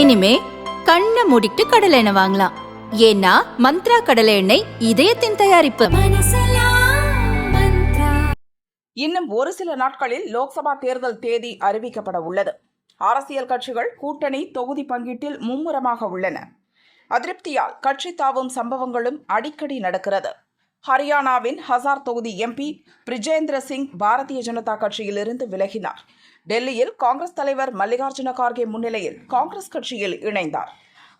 இனிமே கண்ணை மூடிட்டு கடலை எண்ணெய் வாங்கலாம். ஏன்னா மந்த்ரா கடலை எண்ணெய் இதயத்தின் தயாரிப்பு. இன்னும் ஒரு சில நாட்களில் லோக்சபா தேர்தல் தேதி அறிவிக்கப்பட உள்ளது. அரசியல் கட்சிகள் கூட்டணி தொகுதி பங்கீட்டில் மும்முரமாக உள்ளன. அதிருப்தியால் கட்சி தாவும் சம்பவங்களும் அடிக்கடி நடக்கிறது. ஹரியானாவின் ஹசார் தொகுதி எம்பி பிரிஜேந்திர சிங் பாரதிய ஜனதா கட்சியிலிருந்து விலகினார். டெல்லியில் காங்கிரஸ் தலைவர் மல்லிகார்ஜுன கார்கே முன்னிலையில் காங்கிரஸ் கட்சியில் இணைந்தார்.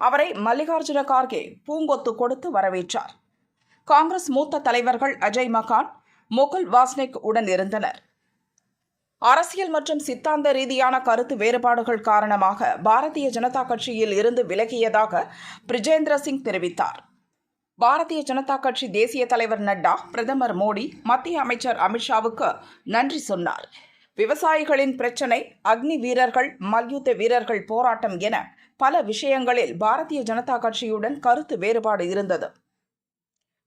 அவரை மல்லிகார்ஜுன கார்கே பூங்கொத்து கொடுத்து வரவேற்றார். காங்கிரஸ் மூத்த தலைவர்கள் அஜய் மகான் முகுல் வாஸ்னிக் உடன் இருந்தனர். அரசியல் மற்றும் சித்தாந்த ரீதியான கருத்து வேறுபாடுகள் காரணமாக பாரதிய ஜனதா கட்சியில் இருந்து விலகியதாக பிரிஜேந்திர சிங் தெரிவித்தார். பாரதிய ஜனதா கட்சி தேசிய தலைவர் நட்டா பிரதமர் மோடி மத்திய அமைச்சர் அமித்ஷாவுக்கு நன்றி சொன்னார். விவசாயிகளின் பிரச்சினை அக்னி வீரர்கள் மல்யுத்த வீரர்கள் போராட்டம் என பல விஷயங்களில் பாரதிய ஜனதா கட்சியுடன் கருத்து வேறுபாடு இருந்தது.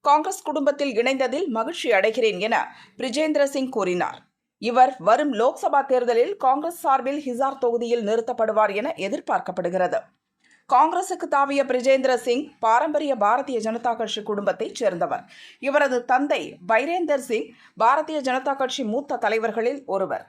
காங்கிரஸ் குடும்பத்தில் இணைந்ததில் மகிழ்ச்சி அடைகிறேன் என பிரிஜேந்திர சிங் கூறினார். இவர் வரும் லோக்சபா தேர்தலில் காங்கிரஸ் சார்பில் ஹிசார் தொகுதியில் நிறுத்தப்படுவார் என எதிர்பார்க்கப்படுகிறது. காங்கிரசுக்கு தாவிய பிரிஜேந்திர சிங் பாரம்பரிய பாரதிய ஜனதா கட்சி குடும்பத்தைச் சேர்ந்தவர். இவரது தந்தை பைரேந்தர் சிங் பாரதிய ஜனதா கட்சி மூத்த தலைவர்களில் ஒருவர்.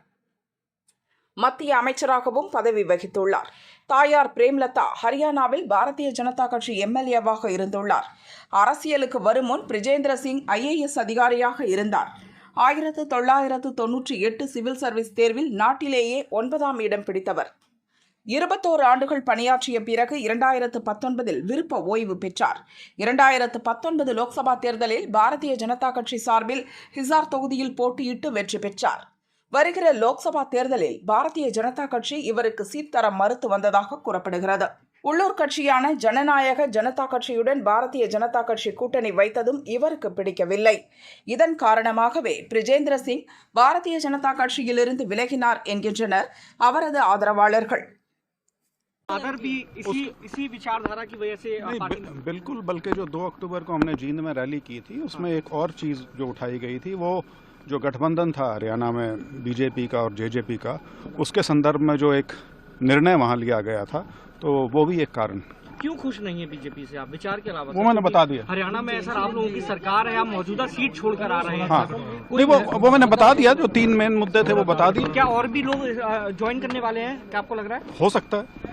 மத்திய அமைச்சராகவும் பதவி வகித்துள்ளார். தாயார் பிரேம்லதா ஹரியானாவில் பாரதிய ஜனதா கட்சி எம்எல்ஏவாக இருந்துள்ளார். அரசியலுக்கு வரும் முன் பிரிஜேந்திர சிங் ஐஏஎஸ் அதிகாரியாக இருந்தார். ஆயிரத்து தொள்ளாயிரத்து தொன்னூற்றி எட்டு சிவில் சர்வீஸ் தேர்வில் நாட்டிலேயே ஒன்பதாம் இடம் பிடித்தவர். இருபத்தோரு ஆண்டுகள் பணியாற்றிய பிறகு இரண்டாயிரத்து பத்தொன்பதில் விருப்ப ஓய்வு பெற்றார். இரண்டாயிரத்து பத்தொன்பது லோக்சபா தேர்தலில் பாரதிய ஜனதா கட்சி சார்பில் ஹிசார் தொகுதியில் போட்டியிட்டு வெற்றி பெற்றார். வருகிற லோக்சபா தேர்தலில் பாரதிய ஜனதா கட்சி இவருக்கு சீட் தர மறுத்து வந்ததாக கூறப்படுகிறது. உள்ளூர் கட்சியான ஜனநாயக ஜனதா கட்சியுடன் பாரதிய ஜனதா கட்சி கூட்டணி வைத்ததும் இவருக்கு பிடிக்கவில்லை. இதன் காரணமாகவே பிரிஜேந்திர சிங் பாரதிய ஜனதா கட்சியிலிருந்து விலகினார் என்கின்றனர் அவரது ஆதரவாளர்கள். अदर भी इसी इसी विचारधारा की वजह से नहीं बिल्कुल बल्कि जो दो अक्टूबर को हमने जींद में रैली की थी उसमें एक और चीज़ जो उठाई गई थी वो जो गठबंधन था हरियाणा में बीजेपी का और जेजेपी का उसके संदर्भ में जो एक निर्णय वहाँ लिया गया था तो वो भी एक कारण। क्यों खुश नहीं है बीजेपी से आप? विचार के अलावा वो मैंने बता दिया। हरियाणा में सर आप लोगों की सरकार है आप मौजूदा सीट छोड़कर आ रहे हैं। हाँ। नहीं वो वो मैंने बता दिया जो तीन मेन मुद्दे थे वो बता दिए। क्या और भी लोग ज्वाइन करने वाले हैं? क्या आपको लग रहा है? हो सकता है।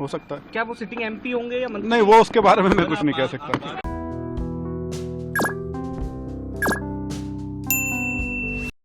हो सकता है। क्या वो सिटिंग एमपी होंगे या मंत्री? नहीं वो उसके बारे में मैं कुछ नहीं कह सकता।